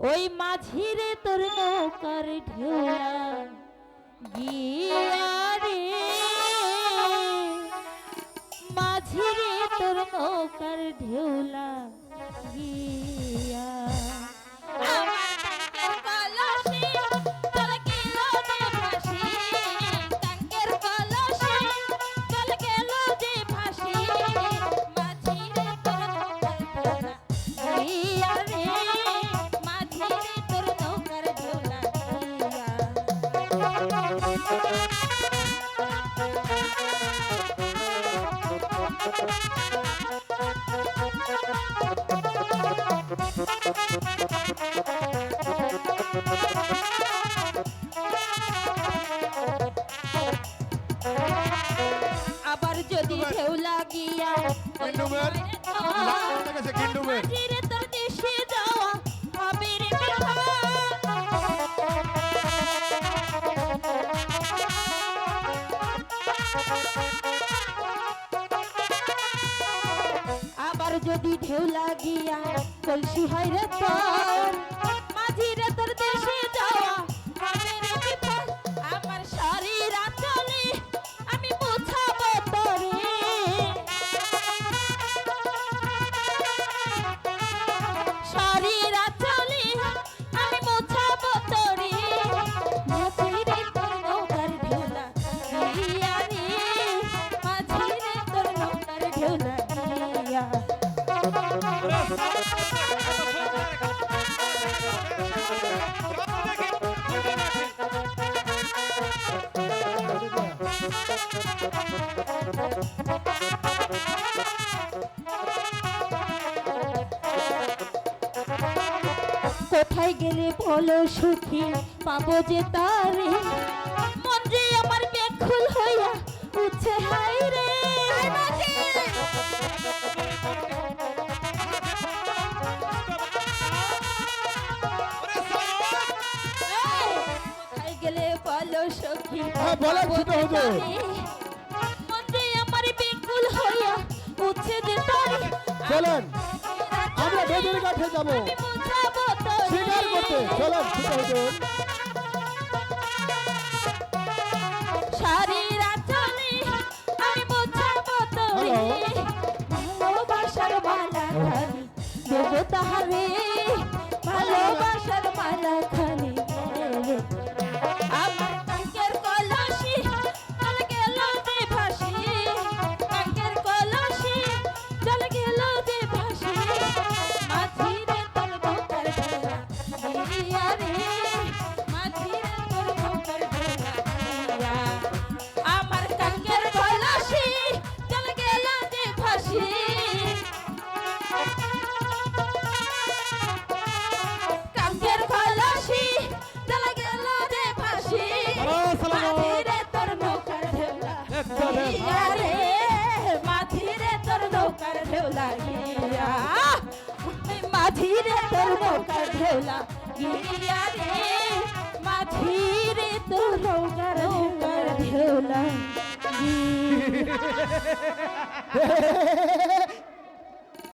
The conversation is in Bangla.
ওই মাঝিরে তোর নৌকার ঢেউলা গিয়া রে। মাঝিরে তোর নৌকার ঢেউলা আবার যদি ঢেউ লাগিয়া কিন্ডুমের লাগাতে গেছে কিন্ডুমের আবার যদি ঢেউ লাগিয়া কলসি হয় রে তোর কোথায় গেলে বলো সুখী? পাবো যে তারে। মন যে আমার বেখুল হইয়া উঠছে হাই রে হ্যাঁ, বলেন, ছোট হুজুর। তারে। আমার বেকুল হইয়া উঠছে যে তারে চলেন আমরা বেদের কাছে যাব। স্বীকার করতে চলেন ছোট হুজুর শরীর আচলে আমি বোঝাবো তোরে ভালোবাসার মালা দেবো তাহারে মাঝিরে তোর নৌকার ঢেউলা গিরিয়া রে মাঝিরে তোর নৌকার নৌকার ঢেউলা